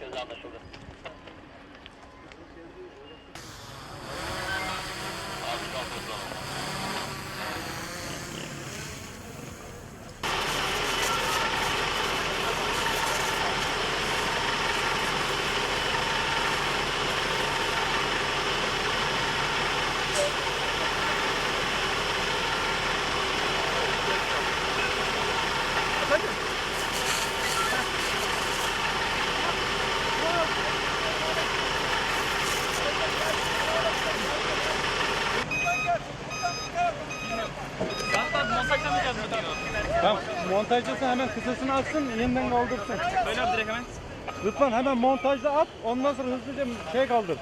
就是他们说的。Tamam, montajcısı hemen kısasını atsın, yeniden kaldırsın. Böyle yap direkt hemen. Lütfen hemen montajda at, ondan sonra hızlıca şey kaldır.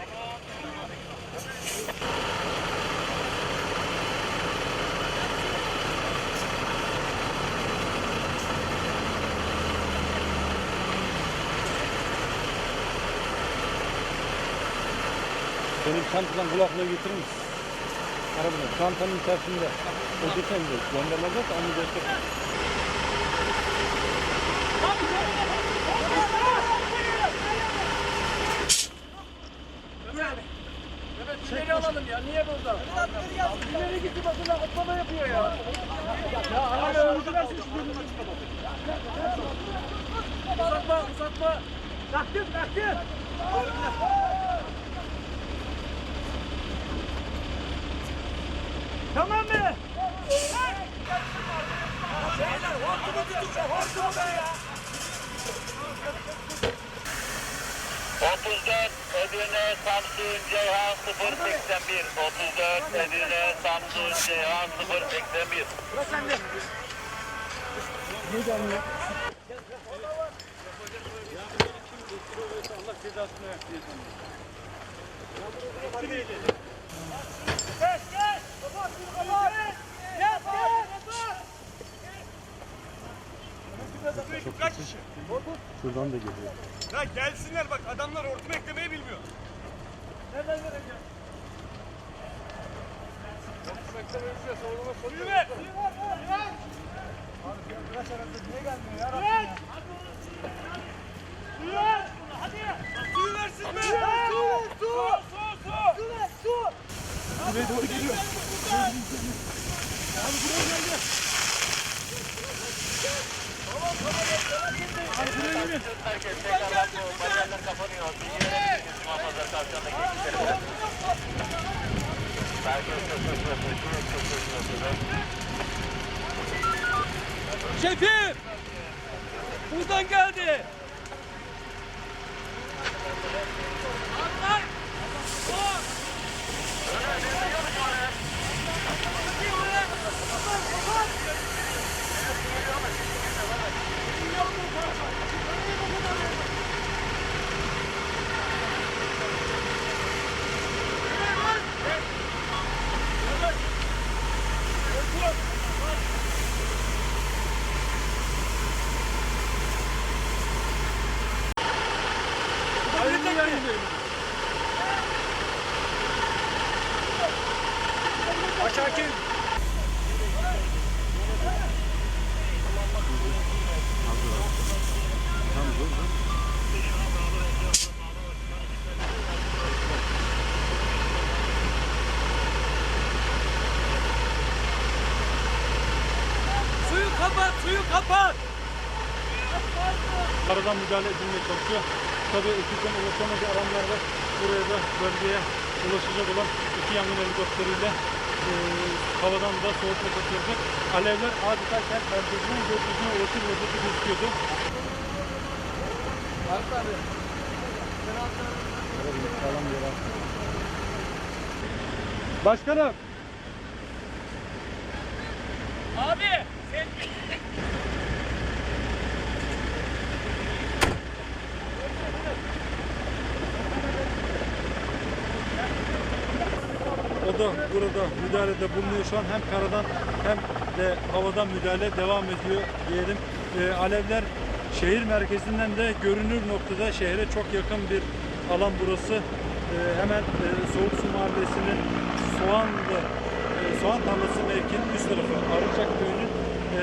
Benim çantadan kulaklığı getirir misin? Arabada. Çantanın içerisinde. Ödesen de göndermezler. Onu destek. Şurayı alalım ya. Niye burada? Birileri gitti bakın atlama yapıyor ya. Ya arabayı versin şu bölümü açıklamasın. Uzatma uzatma. Takdir takdir. Tamam mı? Şeyler hortumu tutacak hortumu be ya. 34 Edirne Samsun Ceyhan 081 34 Edirne Samsun Ceyhan 081 Bırak sen de. Allah cezasını versin. Geç geç. Yap. Kaç kişi? Şuradan da geliyor. Ya gelsinler bak adamlar hortum eklemeyi bilmiyor. Nereden vereceğim? Hortum eklemeyi bilmiyor savunma soruyor. Suyu ver. Suyu ver. Suyu ver. Abi biraz arası niye gelmiyor ya? Suyu ver. Suyu ver. Hadi. Suyu versin be! Su. Su. Buraya doğru geliyor. Abi buraya gel gel. Tamam tamam. Abi buraya geliyor. Herkes tekrarlanıyor. Bariyerler kapanıyor. Bilgi verebilirsiniz muhafazlar tavşandaki ekiplerine. Herkes kötü sırası. Şurası kötü sırası. Şefim! Buradan geldi. Suyu kapat, suyu kapat. Karadan müdahale edilmeye çalışıyor. Tabii ekipten ulaşamadığı alanlarda buraya da bölgeye ulaşacak olan iki yangın helikopteriyle e, havadan da soğutma çalışılacak. Alevler adeta kent merkezinin gökyüzüne ulaşır vaziyette gözüküyordu. Sağlam bir yer var. Başkanım. Abi, sen O da burada müdahalede bulunuyor şu an hem karadan hem de havadan müdahale devam ediyor diyelim. Ee, alevler şehir merkezinden de görünür noktada şehre çok yakın bir alan burası. Ee, hemen e, Soğuk Su Mahallesi'nin Soğanlı e, Soğan Tarlası mevkinin üst tarafı Arıçak Köyü'nün e,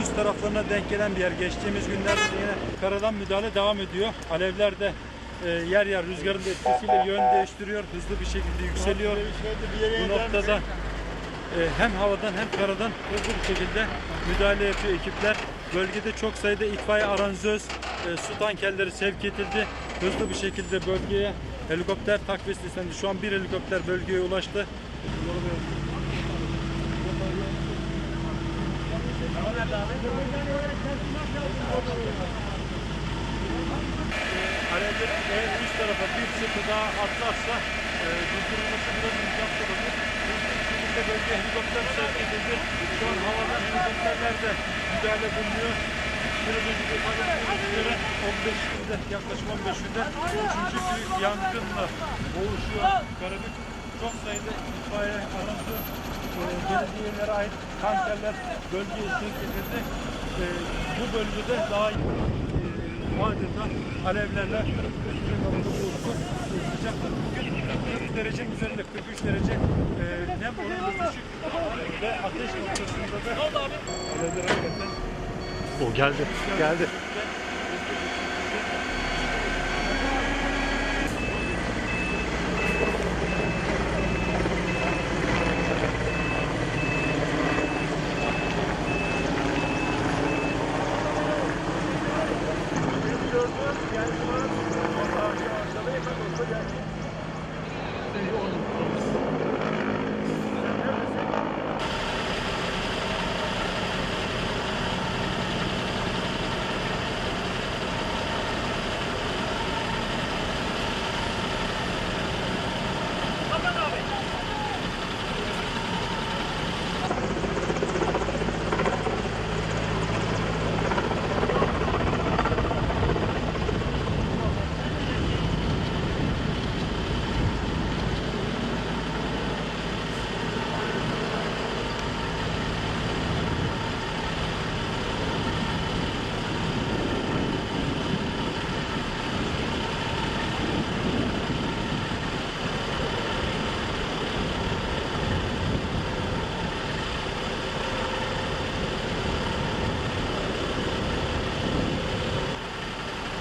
üst taraflarına denk gelen bir yer. Geçtiğimiz günlerde yine karadan müdahale devam ediyor. Alevler de e, yer yer rüzgarın da etkisiyle yön değiştiriyor. Hızlı bir şekilde yükseliyor. Bu noktada e, hem havadan hem karadan hızlı bir şekilde müdahale yapıyor ekipler. Bölgede çok sayıda itfaiye aranjöz, e, su tankerleri sevk edildi. Hızlı bir şekilde bölgeye helikopter takviyesi istendi. Şu an bir helikopter bölgeye ulaştı. Alevlerin eğer üst tarafa bir çatı daha atlarsa e, durdurulması biraz imkan olabilir. Şimdi bölge helikopter sevk edildi. Şu an havadan helikopterlerde müdahale bulunuyor. Biraz önce de ifade ettiğimiz üzere 15'inde yaklaşık 15'inde üçüncü büyük yangınla boğuşuyor. Karabük çok sayıda itfaiye arandı. E, belediyelere ait tankerler bölgeye sevk edildi. E, bu bölgede daha e, adeta alevlerle üstüne havada bulutlu sıcaklık bugün 43 derecenin üzerinde 43 derece. E, nem oranı düşük. Ve ateş noktasında da O geldi. Geldi.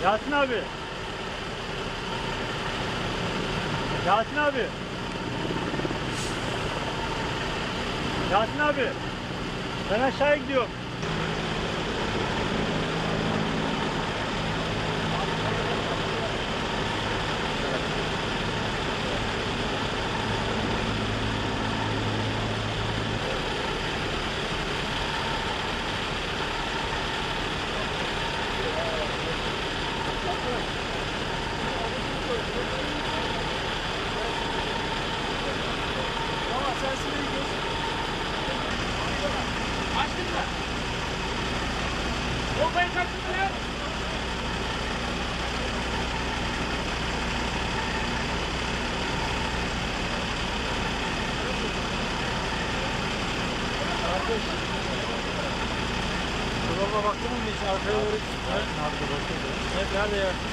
Yasin abi. Yasin abi. Yasin abi. Ben aşağıya gidiyorum. Bombayı çaktın ya. Dolaba baktın mı hiç arkaya doğru? Evet. Nerede ya?